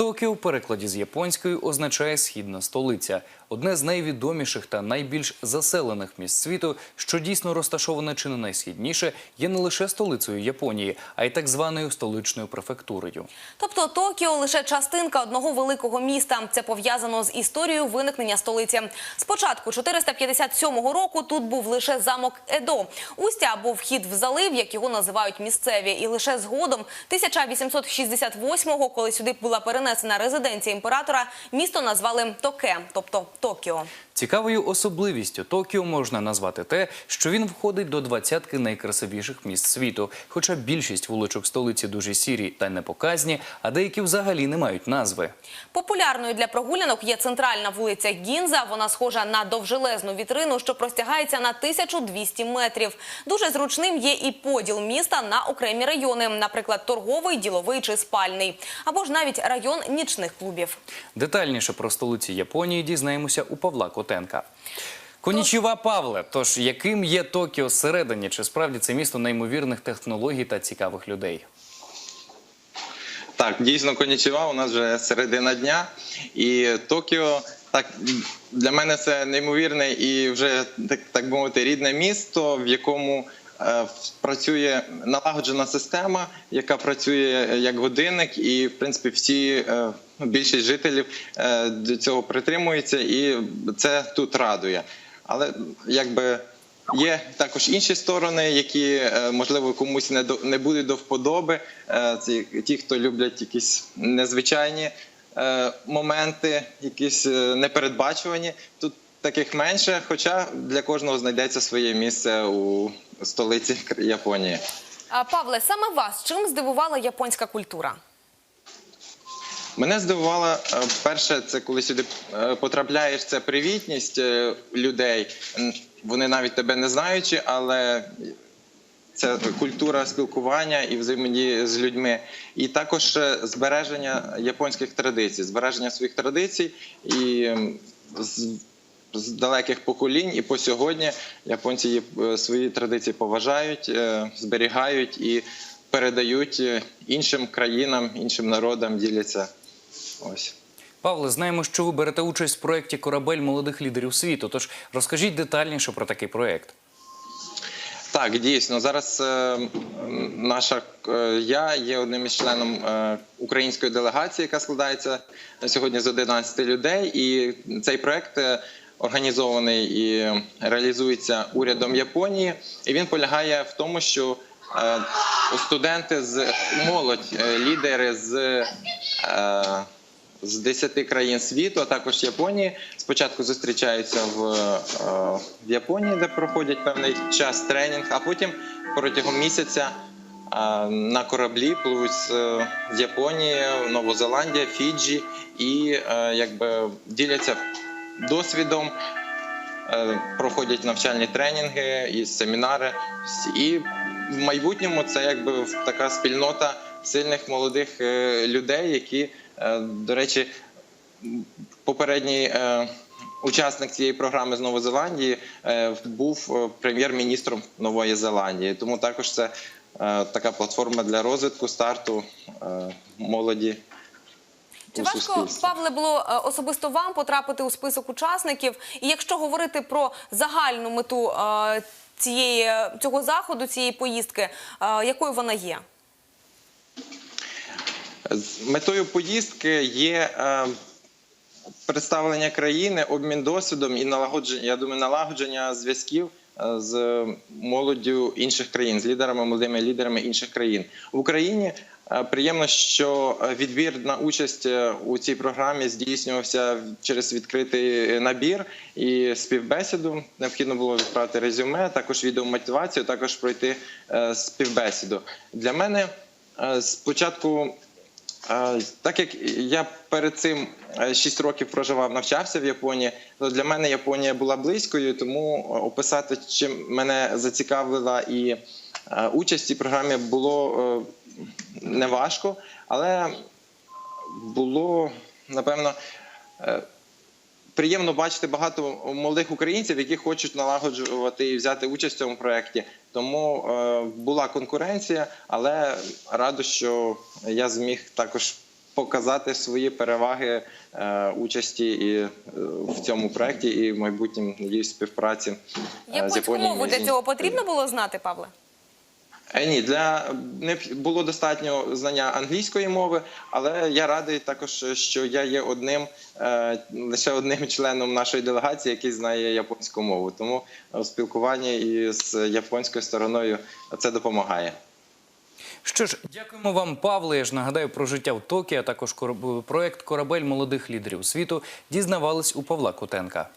Токіо в перекладі з японської означає східна столиця, одне з найвідоміших та найбільш заселених міст світу, що дійсно розташоване чи не найсхідніше, є не лише столицею Японії, а й так званою столичною префектурою. Тобто Токіо лише частинка одного великого міста. Це пов'язано з історією виникнення столиці. Спочатку 457 року тут був лише замок Едо. Устя або вхід в залив, як його називають місцеві. І лише згодом 1868-го, коли сюди була перенесена резиденція імператора, місто назвали Токе, тобто Токіо. Цікавою особливістю Токіо можна назвати те, що він входить до двадцятки найкрасивіших міст світу. Хоча більшість вуличок столиці дуже сірі та непоказні, а деякі взагалі не мають назви. Популярною для прогулянок є центральна вулиця Гінза. Вона схожа на довжелезну вітрину, що простягається на 1200 метрів. Дуже зручним є і поділ міста на окремі райони, наприклад, торговий, діловий чи спальний, або ж навіть район нічних клубів. Детальніше про столиці Японії дізнаємося у Павла Котенка. Конічіва Павле. Тож яким є Токіо зсередині? Чи справді це місто неймовірних технологій та цікавих людей? Так, дійсно конічева, у нас вже середина дня. І Токіо, так для мене це неймовірне і вже так, так би мовити, рідне місто, в якому працює налагоджена система, яка працює як годинник, і в принципі всі е, більшість жителів е, до цього притримуються, і це тут радує. Але якби. Є також інші сторони, які е, можливо комусь не до не будуть до вподоби. Е, Це ті, хто люблять якісь незвичайні е, моменти, якісь е, непередбачувані. Тут таких менше, хоча для кожного знайдеться своє місце у столиці Японії. А, Павле, саме вас чим здивувала японська культура? Мене здивувало е, перше, це коли сюди е, потрапляєш, це привітність е, людей. Вони навіть тебе не знаючи, але це культура спілкування і взаємодії з людьми. І також збереження японських традицій, збереження своїх традицій і з, далеких поколінь, і по сьогодні японці е, свої традиції поважають, е, зберігають і передають е, іншим країнам, іншим народам, діляться. Ось. Павле, знаємо, що ви берете участь в проєкті Корабель молодих лідерів світу. Тож розкажіть детальніше про такий проєкт. Так, дійсно, зараз е, наша е, я є одним із членом е, української делегації, яка складається сьогодні з 11 людей. І цей проект організований і реалізується урядом Японії. І він полягає в тому, що е, студенти з молодь, е, лідери з. Е, з 10 країн світу, а також Японії. Спочатку зустрічаються в, в Японії, де проходять певний час тренінг, а потім протягом місяця на кораблі пливуть з, Японії, Новозеландія, Фіджі і якби діляться досвідом. е, Проходять навчальні тренінги і семінари, і в майбутньому це якби така спільнота сильних молодих е, людей, які, е, до речі, попередній учасник цієї програми з Нової Зеландії був прем'єр-міністром Нової Зеландії. Тому також це така платформа для розвитку старту молоді. Чи важко. Павле, було е, особисто вам потрапити у список учасників? І якщо говорити про загальну мету е, цієї цього заходу, цієї поїздки, е, якою вона є? Метою поїздки є представлення країни, обмін досвідом і налагодження, я думаю, налагодження зв'язків з молоддю інших країн, з лідерами, молодими лідерами інших країн в Україні. Е, Приємно, що е, відбір на участь е, у цій програмі здійснювався через відкритий набір і співбесіду. Необхідно було відправити резюме, також відеомотивацію, також пройти співбесіду. Для мене спочатку Так як я перед цим 6 років проживав, навчався в Японії, то для мене Японія була близькою, тому описати, чим мене зацікавила і участь в цій програмі було е, неважко, але було напевно. е, Приємно бачити багато молодих українців, які хочуть налагоджувати і взяти участь в цьому проєкті. Тому е, була конкуренція, але радо, що я зміг також показати свої переваги е, участі і е, в цьому проєкті, і в майбутньому надіюсь, співпраці е, Японську мову для цього потрібно було знати, Павле? Е, Ні, для не було достатньо знання англійської мови, але я радий також, що я є одним е, лише одним членом нашої делегації, який знає японську мову. Тому е, спілкування із японською стороною це допомагає. Що ж, дякуємо вам, Павле. Я ж нагадаю про життя в Токіо, а також проект Корабель молодих лідерів світу дізнавались у Павла Кутенка.